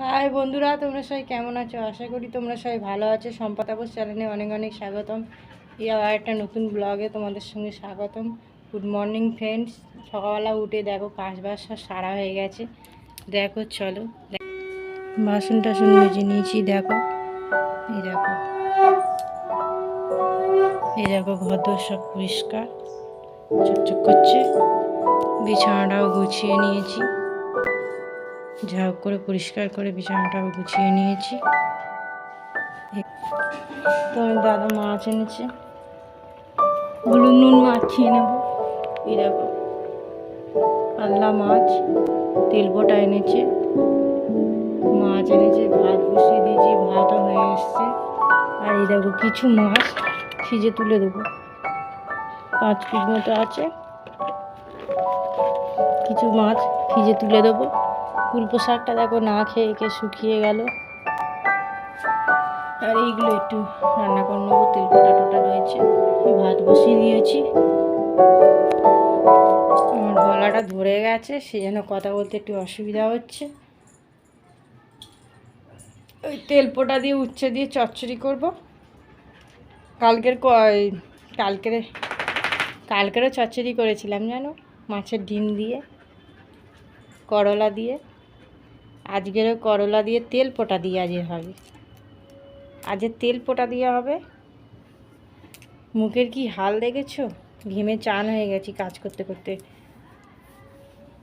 High বন্ধুরা, তোমরা সবাই কেমন আছো? আশা করি তোমরা সবাই ভালো আছো। সম্পাদাবস চ্যানেলে অনেক অনেক স্বাগতম। এই আবার একটা নতুন ব্লগে তোমাদের সঙ্গে স্বাগতম। গুড মর্নিং ফ্রেন্ডস সকালবেলা উঠে দেখো কাজ বাস সারা হয়ে গেছে। দেখো, চলো। বাসন টাসন মেজে নিয়েছি, দেখো। এই দেখো। এই দেখো ঘর সব পরিষ্কার। চকচক করছে। বিছানাটাও গুছিয়ে নিয়েছি। ঝাড় করে পরিষ্কার করে বিছানাটা গুছিয়ে নিয়েছি। তো আমি দাদা মাছ এনেছে। হলুদ নুন মাছ খেয়ে নেব। এই দেখো পাল্লা মাছ তেল বোটা এনেছে। মাছ এনেছে, ভাত বসিয়ে দিয়েছি, ভাতও হয়ে এসছে। আর এই দেখো, কিছু মাছ সিজে তুলে দেবো। পাঁচ পিস মতো আছে। কিছু মাছ ফ্রিজে তুলে দেবো। কুলপো শাকটা দেখো না খেয়ে খেয়ে শুকিয়ে গেল। আর এইগুলো একটু রান্না করে নেব, তেল কোটা টোটা রয়েছে ভাত বসিয়ে দিয়েছি। আমার গলাটা ধরে গেছে, সেই জন্য কথা বলতে একটু অসুবিধা হচ্ছে। ওই তেল পোটা দিয়ে উচ্ছে দিয়ে চচ্চড়ি করব। কালকের কালকের, কালকেরও চচ্চড়ি করেছিলাম জানো? মাছের ডিম দিয়ে, করলা দিয়ে। আজকেরও করলা দিয়ে তেল পোটা দিয়ে আজকে হবে। আজকে তেল পোটা দিয়ে হবে। মুখের কি হাল দেখেছ? ঘেমে চান হয়ে গেছি কাজ করতে করতে।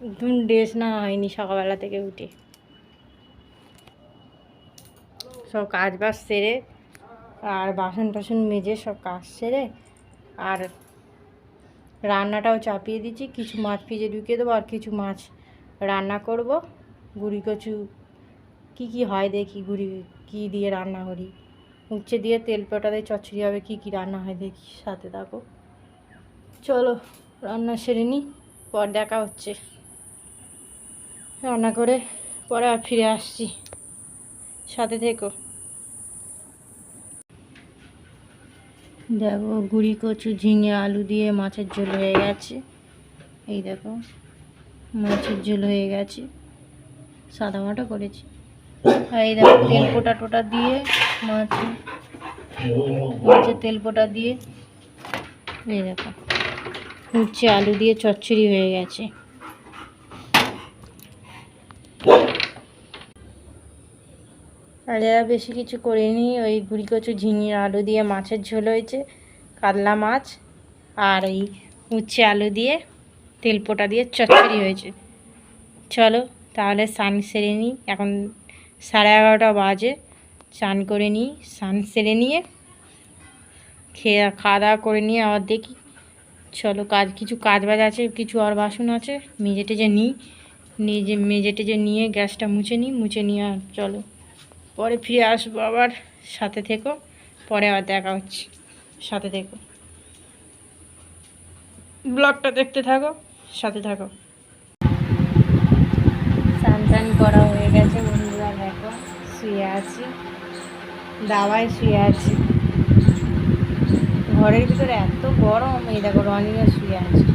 একদম ড্রেস না হয়নি সকালবেলা থেকে উঠে। সব কাজ বাজ সেরে আর বাসন টাসন মেজে সব কাজ সেরে আর রান্নাটাও চাপিয়ে দিচ্ছি। কিছু মাছ ফ্রিজে ঢুকিয়ে দেবো আর কিছু মাছ রান্না করব। গুড়ি কচু, কী কী হয় দেখি গুড়ি কী দিয়ে রান্না করি। উচ্ছে দিয়ে তেল দিয়ে চচ্চড়ি হবে, কী কী রান্না হয় দেখি সাথে থাকো। চলো, রান্না সেরে নিই পর দেখা হচ্ছে। রান্না করে পরে আর ফিরে আসছি। সাথে থেকো। দেখো, গুড়ি কচু, ঝিঙে, আলু দিয়ে মাছের ঝোল হয়ে গেছে। এই দেখো, মাছের ঝোল হয়ে গেছে। সাদা মাটা করেছি। আর এই দেখো, তেল পোটা টোটা দিয়ে মাছ মাছের তেল পোটা দিয়ে, এই দেখো উচ্ছে আলু দিয়ে চচ্চড়ি হয়ে গেছে। আর এরা বেশি কিছু করিনি, ওই গুড়ি কচু ঝিঙে আলু দিয়ে মাছের ঝোল হয়েছে, কাতলা মাছ, আর এই উচ্ছে আলু দিয়ে তেল পোটা দিয়ে চচ্চড়ি হয়েছে। চলো তাহলে স্নান সেরে নিই। এখন সাড়ে এগারোটা বাজে। স্নান করে নিই, স্নান সেরে নিয়ে খেয়ে খাওয়া দাওয়া করে নিয়ে আবার দেখি। চলো কাজ, কিছু কাজ বাজ আছে, কিছু আর বাসন আছে। মেজে টেজে নিই নিজে মেজে টেজে নিয়ে গ্যাসটা মুছে নিই, মুছে নিয়ে আর চলো। পরে ফিরে আসব আবার। সাথে থেকো, পরে আবার দেখা হচ্ছে। সাথে থেকো। ব্লগটা দেখতে থাকো, সাথে থাকো। করা হয়ে গেছে, বন্ধুরা দেখো, শুয়ে আছি। দাওয়ায় শুয়ে আছি। ঘরের ভিতরে এত গরম, এই দেখো রনিও শুয়ে আছে।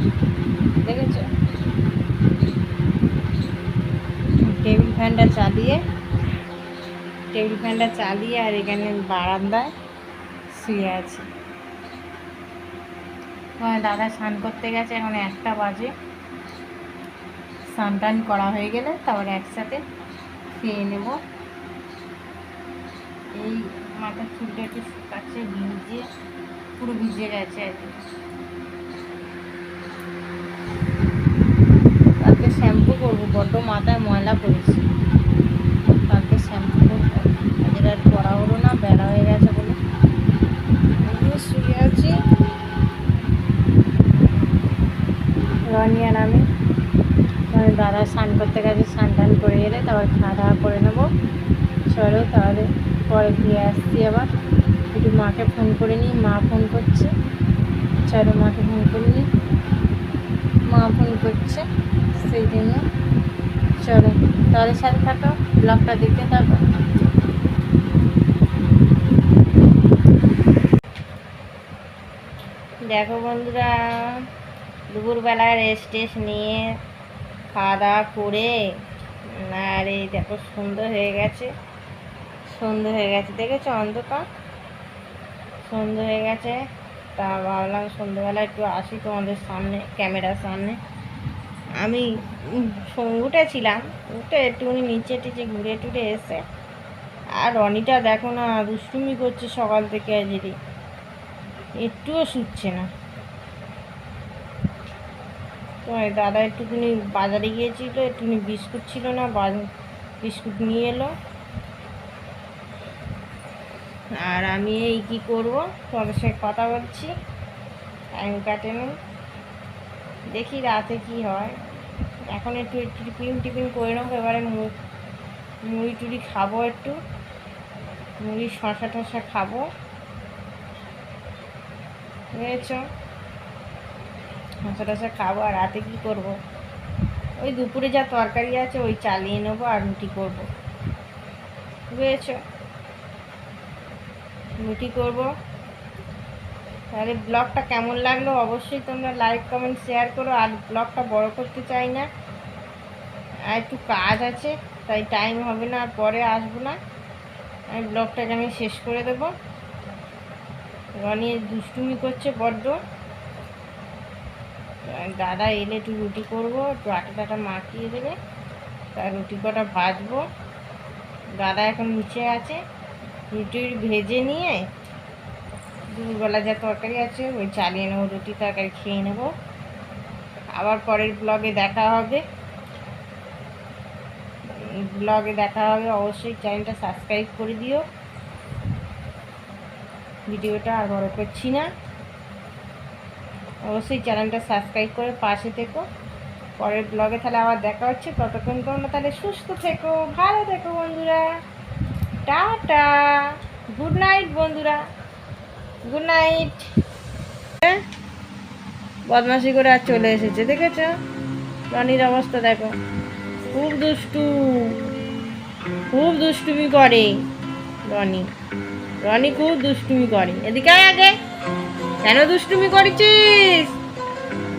দেখেছ? টেবিল ফ্যানটা চালিয়ে, টেবিল ফ্যানটা চালিয়ে আর এখানে বারান্দায় শুয়ে আছি। দাদা স্নান করতে গেছে, এখন একটা বাজে। স্নান টান করা হয়ে গেলে তারপরে একসাথে খেয়ে নেব। এই মাথার চুলটা একটু শুকাচ্ছে ভিজে, পুরো ভিজে গেছে আর কি। কালকে শ্যাম্পু করব, বড্ড মাথায় ময়লা পড়েছে। কালকে শ্যাম্পু করব। আজকে আর করা হলো না বেলা হয়ে গেছে বলে আমিও শুয়ে আছি রনিয়ার আমি আমার দাদা স্নান করতে গেছে, স্নান টান করে এলে তারপর খাওয়া দাওয়া করে নেব। চলো তাহলে পরে ফিরে আসছি আবার। একটু মাকে ফোন করে নিই, মা ফোন করছে। চলো মাকে ফোন করে নিই। মা ফোন করছে সেই জন্য। চলো তাহলে সাথে থাকো, ব্লগটা দেখতে থাকো। দেখো বন্ধুরা দুপুরবেলা রেস্ট টেস্ট নিয়ে খাওয়া দাওয়া করে, আর এই দেখো সন্ধ্যে হয়ে গেছে। সন্ধ্যে হয়ে গেছে, দেখেছ অন্ধকার? সন্ধ্যে হয়ে গেছে, তা ভাবলাম সন্ধ্যেবেলা একটু আসি তোমাদের সামনে, ক্যামেরার সামনে। আমি উঠেছিলাম, উঠে একটুখানি নিচে টিচে ঘুরে টুরে এসে, আর রনিটা দেখো না দুষ্টুমি করছে সকাল থেকে যদি একটুও শুচ্ছে না। তো দাদা একটুখানি বাজারে গিয়েছিল, একটুখানি বিস্কুট ছিল না বিস্কুট নিয়ে এলো। আর আমি এই কি করব? তোমাদের সঙ্গে কথা বলছি। টাইম কাটেনি। দেখি রাতে কি হয়। এখন একটু একটু টিফিন টিফিন করে নেব, এবারে মুড়ি টুড়ি খাব একটু। মুড়ি শশা টশা খাব। বুঝেছ শশা টশা খাব আর রাতে কি করব? ওই দুপুরে যা তরকারি আছে ওই চালিয়ে নেব আর রুটি করব। বুঝেছ? রুটি করব। তাহলে ব্লগটা কেমন লাগল অবশ্যই তোমরা লাইক কমেন্ট শেয়ার করো। আর ব্লগটা বড় করতে চাই না। আর একটু কাজ আছে, তাই টাইম হবে না আর পরে আসব না। আমি ব্লগটাকে আমি শেষ করে দেবো। রনি দুষ্টুমি করছে বড্ড। দাদা এলে একটু রুটি করব, একটু আটা টাটা মাখিয়ে দেবে। তার রুটি কটা ভাজবো। দাদা এখন নিচে আছে। রুটি ভেজে নিয়ে দুপুরবেলা যা তরকারি আছে, ওই চালিয়ে নেব, রুটি তরকারি খেয়ে নেব। আবার পরের ব্লগে দেখা হবে। ব্লগে দেখা হবে। অবশ্যই চ্যানেলটা সাবস্ক্রাইব করে দিও। ভিডিওটা আর বড় করছি না। অবশ্যই চ্যানেলটা সাবস্ক্রাইব করে পাশে থেকো। পরের ব্লগে তাহলে আবার দেখা হচ্ছে। ততক্ষণ তোমরা তাহলে সুস্থ থেকো, ভালো থেকো বন্ধুরা। টাটা। গুড নাইট বন্ধুরা। গুড নাইট বদমাশি করে আর চলে এসেছে, দেখেছ? রনির অবস্থা দেখো। খুব দুষ্টু। খুব দুষ্টুমি করে রনি। রনি খুব দুষ্টুমি করে। এদিকে আগে। কেন দুষ্টুমি করেছিস?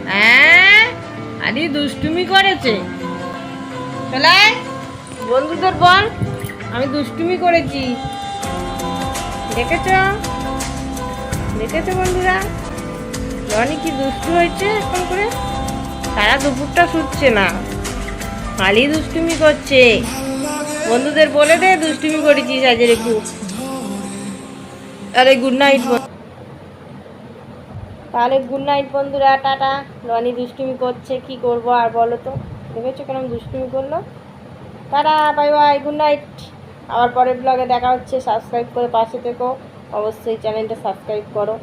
হ্যাঁ? আরে দুষ্টুমি করেছে। চলে বন্ধুদের বল, আমি দুষ্টুমি করেছি। দেখেছ? দেখেছ বন্ধুরা? রনি কি দুষ্টু হয়েছে এখন করে। সারা দুপুরটা শুচ্ছে না। খালি দুষ্টুমি করছে। বন্ধুদের বলে দে, দুষ্টুমি করেছিস আজের একটু। আরে গুড নাইট তাহলে গুড নাইট বন্ধুরা, টাটা। রনি দুষ্টুমি করছে, কি করব আর বলো তো? দেখেছ কেন দুষ্টুমি করল? Tata bye bye good night আবার পরের ব্লগে দেখা হচ্ছে সাবস্ক্রাইব করে পাশে থেকো। অবশ্যই চ্যানেলটা সাবস্ক্রাইব করো।